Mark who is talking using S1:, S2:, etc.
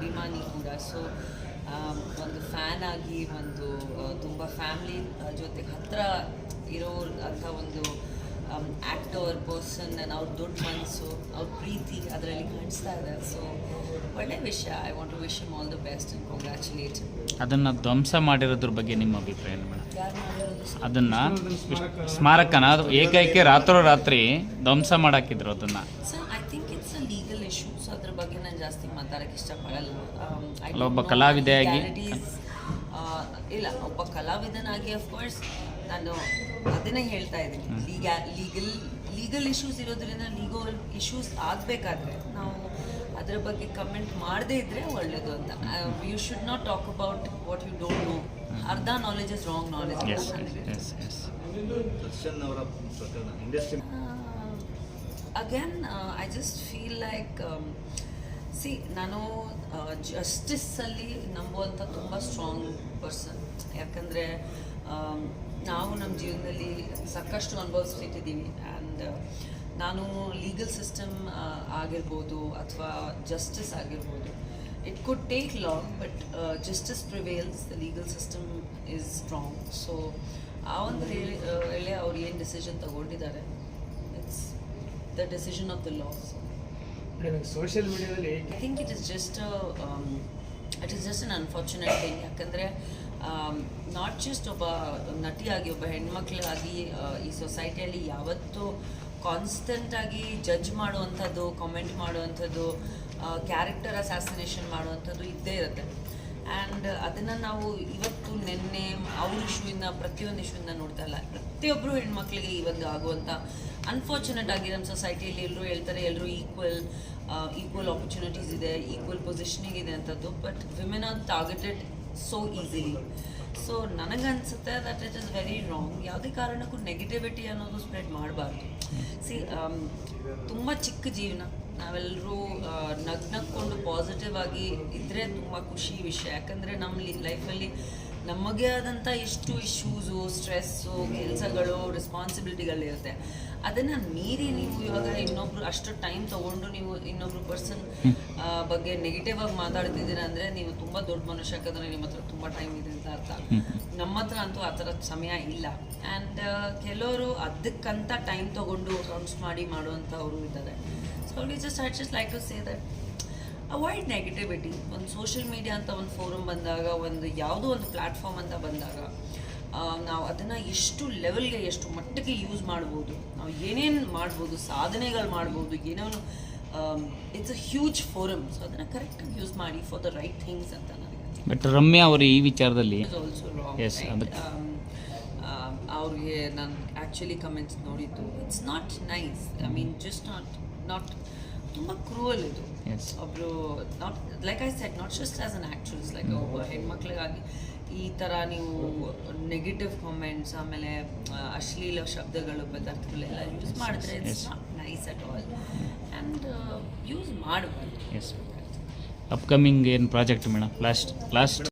S1: ಅಭಿಮಾನಿ ಕೂಡ ಸೊ ಒಂದು ಫ್ಯಾನ್ ಆಗಿ ಒಂದು ತುಂಬ ಫ್ಯಾಮ್ಲಿ ಜೊತೆ ಹತ್ರ ಇರೋ ಅಂಥ ಒಂದು ಆ್ಯಕ್ಟರ್ ಪರ್ಸನ್ ಅವ್ರ ದೊಡ್ಡ ಮನಸ್ಸು ಅವ್ರ ಪ್ರೀತಿ ಅದರಲ್ಲಿ ಕಾಣಿಸ್ತಾ ಇದೆ. ಸೊ ಒಳ್ಳೆ ವಿಷಯ. I want to wish him all the best and congratulate
S2: ಅದನ್ನು ಧ್ವಂಸ ಮಾಡಿರೋದ್ರ ಬಗ್ಗೆ ನಿಮ್ಮ ಅಭಿಪ್ರಾಯ ಏನು ಮೇಡಮ್? ಅದನ್ನು ಸ್ಮಾರಕನ ಅದು ಏಕೈಕೆ ರಾತ್ರೋರಾತ್ರಿ ಧ್ವಂಸ ಮಾಡಾಕಿದ್ರು ಅದನ್ನು.
S1: ಸೊ ಅದ್ರ ಬಗ್ಗೆ ನಾನು ಜಾಸ್ತಿ ಮಾತಾಡೋಕ್ಕೆ ಇಷ್ಟಪಡಲ್ಲ. Um,
S2: ಒಬ್ಬ ಕಲಾವಿದೆಯಾಗಿ-
S1: ಇಲ್ಲ ಒಬ್ಬ ಕಲಾವಿದನಾಗಿ ಅಫ್ಕೋರ್ಸ್ ನಾನು ಅದನ್ನೇ ಹೇಳ್ತಾ ಇದ್ದೀನಿ. ಲೀಗಾ ಲೀಗಲ್ ಲೀಗಲ್ ಇಶ್ಯೂಸ್ ಇರೋದ್ರಿಂದ ಲೀಗಲ್ ಇಶ್ಯೂಸ್ ಆಗಬೇಕಾದ್ರೆ ನಾವು ಅದರ ಬಗ್ಗೆ ಕಮೆಂಟ್ ಮಾಡದೇ ಇದ್ದರೆ ಒಳ್ಳೇದು ಅಂತ. You should not talk about what you don't know ಅರ್ಧ knowledge is wrong knowledge
S2: is
S1: again I just feel like see um, ನಾನು ಜಸ್ಟಿಸ್ಸಲ್ಲಿ ನಂಬುವಂಥ ತುಂಬ ಸ್ಟ್ರಾಂಗ್ ಪರ್ಸನ್ ಯಾಕಂದರೆ ನಾವು ನಮ್ಮ ಜೀವನದಲ್ಲಿ ಸಾಕಷ್ಟು ಅನುಭವಿಸ್ತಿದ್ದೀವಿ ಆ್ಯಂಡ್ ನಾನು ಲೀಗಲ್ ಸಿಸ್ಟಮ್ ಆಗಿರ್ಬೋದು ಅಥವಾ ಜಸ್ಟಿಸ್ ಆಗಿರ್ಬೋದು. It could take long but justice prevails the legal system is strong so ಆ ಒಂದು ವೇಳೆ ಅವ್ರು ಏನು ಡಿಸಿಷನ್ ತಗೊಂಡಿದ್ದಾರೆ? The decision of the law.
S3: Social ಮೀಡಿಯಾದಲ್ಲಿ
S1: I think it is just it is just un unfortunate thing ಯಾಕಂದರೆ not just ಒಬ್ಬ ನಟಿಯಾಗಿ ಒಬ್ಬ ಹೆಣ್ಮಕ್ಳಾಗಿ ಈ ಸೊಸೈಟಿಯಲ್ಲಿ ಯಾವತ್ತೂ ಕಾನ್ಸ್ಟೆಂಟಾಗಿ ಜಡ್ಜ್ ಮಾಡುವಂಥದ್ದು ಕಾಮೆಂಟ್ ಮಾಡುವಂಥದ್ದು ಕ್ಯಾರೆಕ್ಟರ್ ಅಸಾಸಿನೇಷನ್ ಮಾಡುವಂಥದ್ದು ಇದ್ದೇ ಇರುತ್ತೆ. ಆ್ಯಂಡ್ ಅದನ್ನು ನಾವು ಇವತ್ತು ನಿನ್ನೆ ಅವ್ರ ಇಶ್ಯೂಯಿಂದ ಪ್ರತಿಯೊಂದು ಇಶ್ಯೂಯಿಂದ ನೋಡ್ತಾ ಇಲ್ಲ. ಪ್ರತಿಯೊಬ್ಬರು ಹೆಣ್ಮಕ್ಳಿಗೆ ಒಂದು ಆಗುವಂಥ ಅನ್ಫಾರ್ಚುನೇಟ್ ಆಗಿ ನಮ್ಮ ಸೊಸೈಟಿಯಲ್ಲಿ ಎಲ್ಲರೂ ಹೇಳ್ತಾರೆ ಎಲ್ಲರೂ ಈಕ್ವಲ್ ಈಕ್ವಲ್ ಆಪರ್ಚುನಿಟೀಸ್ ಇದೆ ಈಕ್ವಲ್ ಪೊಸಿಷನಿಂಗ್ ಇದೆ ಅಂತದ್ದು but women are targeted so easily so ನನಗನ್ಸುತ್ತೆ that it is very wrong ಯಾವುದೇ ಕಾರಣಕ್ಕೂ ನೆಗೆಟಿವಿಟಿ ಅನ್ನೋದು ಸ್ಪ್ರೆಡ್ ಮಾಡಬಾರ್ದು. ಸಿ ತುಂಬ ಚಿಕ್ಕ ಜೀವನ. ನಾವೆಲ್ಲರೂ ನಗ್ ನಗ್ಕೊಂಡು ಪಾಸಿಟಿವ್ ಆಗಿ ಇದ್ದರೆ ತುಂಬ ಖುಷಿ ವಿಷಯ. ಯಾಕಂದರೆ ನಮ್ಮ ಲೈಫಲ್ಲಿ ನಮಗೆ ಆದಂಥ ಎಷ್ಟು ಇಶ್ಯೂಸು ಸ್ಟ್ರೆಸ್ಸು ಕೆಲಸಗಳು ರೆಸ್ಪಾನ್ಸಿಬಿಲಿಟಿಗಳಿರುತ್ತೆ ಅದನ್ನು ಮೀರಿ ನೀವು ಇವಾಗ ಇನ್ನೊಬ್ರು ಅಷ್ಟು ಟೈಮ್ ತಗೊಂಡು ನೀವು ಇನ್ನೊಬ್ರು ಪರ್ಸನ್ ಬಗ್ಗೆ ನೆಗೆಟಿವ್ ಆಗಿ ಮಾತಾಡ್ತಿದ್ದೀರಾ ಅಂದ್ರೆ ನೀವು ತುಂಬಾ ದೊಡ್ಡ ಮನುಷ್ಯ ಯಾಕಂದ್ರೆ ನಿಮ್ಮ ಹತ್ರ ತುಂಬಾ ಟೈಮ್ ಇದೆ ಅಂತ ಅರ್ಥ. ನಮ್ಮ ಹತ್ರ ಅಂತೂ ಆ ಥರ ಸಮಯ ಇಲ್ಲ. ಆ್ಯಂಡ್ ಕೆಲವರು ಅದಕ್ಕಂತ ಟೈಮ್ ತಗೊಂಡು ಸೌಂಡ್ಸ್ ಮಾಡಿ ಮಾಡುವಂಥವ್ರು ಇದ್ದಾರೆ. So we just I just like to say that avoid negativity ಒಂದು ಸೋಷಿಯಲ್ ಮೀಡಿಯಾ ಅಂತ ಒಂದು ಫೋರಮ್ ಬಂದಾಗ ಒಂದು ಯಾವುದೋ ಒಂದು ಪ್ಲಾಟ್ಫಾರ್ಮ್ ಅಂತ ಬಂದಾಗ ನಾವು ಅದನ್ನು ಎಷ್ಟು ಲೆವೆಲ್ಗೆ ಎಷ್ಟು ಮಟ್ಟಕ್ಕೆ ಯೂಸ್ ಮಾಡ್ಬೋದು ನಾವು ಏನೇನು ಮಾಡ್ಬೋದು ಸಾಧನೆಗಳು ಮಾಡ್ಬೋದು ಏನೇನು it's a huge forum so ಅದನ್ನು ಕರೆಕ್ಟಾಗಿ ಯೂಸ್ ಮಾಡಿ ಫಾರ್ ದ ರೈಟ್ ಥಿಂಗ್ಸ್ ಅಂತ ನನಗೆ
S2: ಬಟ್ ರಮ್ಯಾ ಅವರು ಈ ವಿಚಾರದಲ್ಲಿ
S1: ಅವ್ರಿಗೆ ನಾನು ಆ್ಯಕ್ಚುಲಿ ಕಮೆಂಟ್ಸ್ ನೋಡಿದ್ದು it's not nice I mean just not not ತುಂಬ ಕ್ರೂವಲ್ ಇದು.
S2: ಒಬ್ರು
S1: ಒಬ್ಬರು not like I set not just as an actuals like ಒಬ್ಬ ಹೆಣ್ಮಕ್ಳಿಗಾಗಿ ಈ ಥರ ನೀವು ನೆಗೆಟಿವ್ ಕಾಮೆಂಟ್ಸ್ ಆಮೇಲೆ ಅಶ್ಲೀಲ ಶಬ್ದಗಳು ಪದಾರ್ಥಗಳೆಲ್ಲ ಯೂಸ್ ಮಾಡಿದ್ರೆ it's not nice at all and use ಮಾಡಬಹುದು
S2: ಎಸ್ ಅಪ್ಕಮಿಂಗ್ ಏನು ಪ್ರಾಜೆಕ್ಟ್ ಮೇಡಮ್ ಲಾಸ್ಟ್ ಲಾಸ್ಟ್